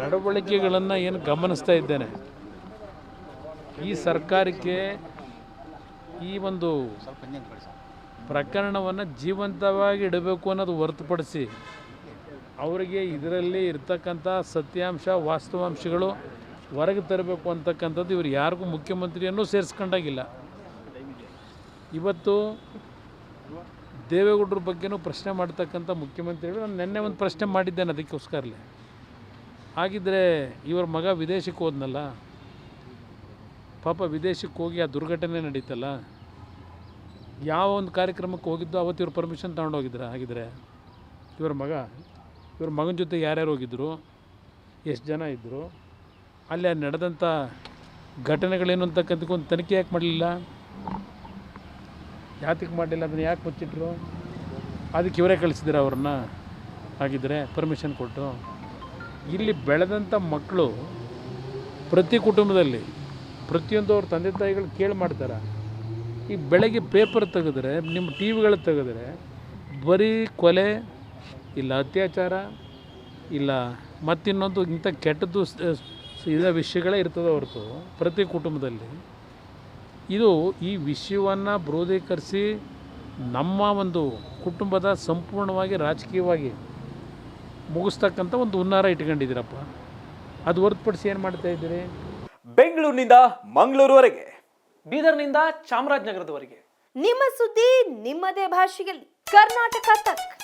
ನಡವಳಿಕೆಗಳನ್ನು ಏನು ಗಮನಿಸ್ತಾ ಇದ್ದೇನೆ. ಈ ಸರ್ಕಾರಕ್ಕೆ ಈ ಒಂದು ಪ್ರಕರಣವನ್ನು ಜೀವಂತವಾಗಿ ಇಡಬೇಕು ಅನ್ನೋದು ಹೊರತುಪಡಿಸಿ ಅವರಿಗೆ ಇದರಲ್ಲಿ ಇರ್ತಕ್ಕಂಥ ಸತ್ಯಾಂಶ, ವಾಸ್ತವಾಂಶಗಳು ಹೊರಗೆ ತರಬೇಕು ಅಂತಕ್ಕಂಥದ್ದು ಇವರು ಯಾರಿಗೂ ಮುಖ್ಯಮಂತ್ರಿಯನ್ನು ಸೇರಿಸ್ಕೊಂಡಾಗಿಲ್ಲ. ಇವತ್ತು ದೇವೇಗೌಡರ ಬಗ್ಗೆನೂ ಪ್ರಶ್ನೆ ಮಾಡ್ತಕ್ಕಂಥ ಮುಖ್ಯಮಂತ್ರಿಗಳು, ನಾನು ನಿನ್ನೆ ಒಂದು ಪ್ರಶ್ನೆ ಮಾಡಿದ್ದೇನೆ ಅದಕ್ಕೋಸ್ಕರಲೇ ಹಾಗಿದ್ದರೆ ಇವ್ರ ಮಗ ವಿದೇಶಕ್ಕೆ ಹೋದ್ನಲ್ಲ? ಪಾಪ ವಿದೇಶಕ್ಕೆ ಹೋಗಿ ಆ ದುರ್ಘಟನೆ ನಡೀತಲ್ಲ? ಯಾವ ಒಂದು ಕಾರ್ಯಕ್ರಮಕ್ಕೆ ಹೋಗಿದ್ದು ಅವತ್ತು ಇವ್ರು ಪರ್ಮಿಷನ್ ಹೋಗಿದ್ರು? ಹಾಗಿದ್ರೆ ಇವ್ರ ಮಗ, ಇವ್ರ ಮಗನ ಜೊತೆ ಯಾರ್ಯಾರು ಹೋಗಿದ್ದರು ಎಷ್ಟು ಜನ ಇದ್ದರು ಅಲ್ಲಿ ಅಲ್ಲಿ ನಡೆದಂಥ ಘಟನೆಗಳೇನು ಅಂತಕ್ಕಂಥಕ್ಕೆ ಒಂದು ತನಿಖೆ ಯಾಕೆ ಮಾಡಲಿಲ್ಲ? ಯಾತಕ್ಕೆ ಮಾಡಲಿಲ್ಲ? ಅದನ್ನು ಯಾಕೆ ಮುಚ್ಚಿಟ್ರು? ಅದಕ್ಕೆ ಇವರೇ ಕಳಿಸಿದ್ರೆ ಅವ್ರನ್ನ? ಹಾಗಿದ್ರೆ ಪರ್ಮಿಷನ್ ಕೊಟ್ಟು. ಇಲ್ಲಿ ಬೆಳೆದಂಥ ಮಕ್ಕಳು ಪ್ರತಿ ಕುಟುಂಬದಲ್ಲಿ ಪ್ರತಿಯೊಂದು ಅವ್ರ ತಂದೆ ತಾಯಿಗಳು ಕೇಳಿ ಮಾಡ್ತಾರೆ. ಈ ಬೆಳಗ್ಗೆ ಪೇಪರ್ ತೆಗೆದ್ರೆ ನಿಮ್ಮ ಟಿ ವಿಗಳು ತೆಗೆದ್ರೆ ಬರೀ ಕೊಲೆ, ಇಲ್ಲ ಅತ್ಯಾಚಾರ, ಇಲ್ಲ ಮತ್ತಿನ್ನೊಂದು ಇಂಥ ಕೆಟ್ಟದ್ದು ಇದ ವಿಷಯಗಳೇ ಇರ್ತದೆ ಹೊರತು ಪ್ರತಿ ಕುಟುಂಬದಲ್ಲಿ. ಇದು ಈ ವಿಷಯವನ್ನು ಬ್ರೋಧೀಕರಿಸಿ ನಮ್ಮ ಒಂದು ಕುಟುಂಬದ ಸಂಪೂರ್ಣವಾಗಿ ರಾಜಕೀಯವಾಗಿ ಮುಗಿಸ್ತಕ್ಕಂಥ ಒಂದು ಹುನ್ನಾರ ಇಟ್ಕೊಂಡಿದ್ದೀರಪ್ಪ. ಅದು ಹೊರತುಪಡಿಸಿ ಏನು ಮಾಡ್ತಾ ಇದ್ದೀರಿ? ಬೆಂಗಳೂರಿನಿಂದ ಮಂಗಳೂರುವರೆಗೆ ಬೀದರ್ನಿಂದ ಚಾಮರಾಜನಗರದವರೆಗೆ. ನಿಮ್ಮ ಸುದ್ದಿ ನಿಮ್ಮದೇ ಭಾಷೆಯಲ್ಲಿ. ಕರ್ನಾಟಕ ತಕ್.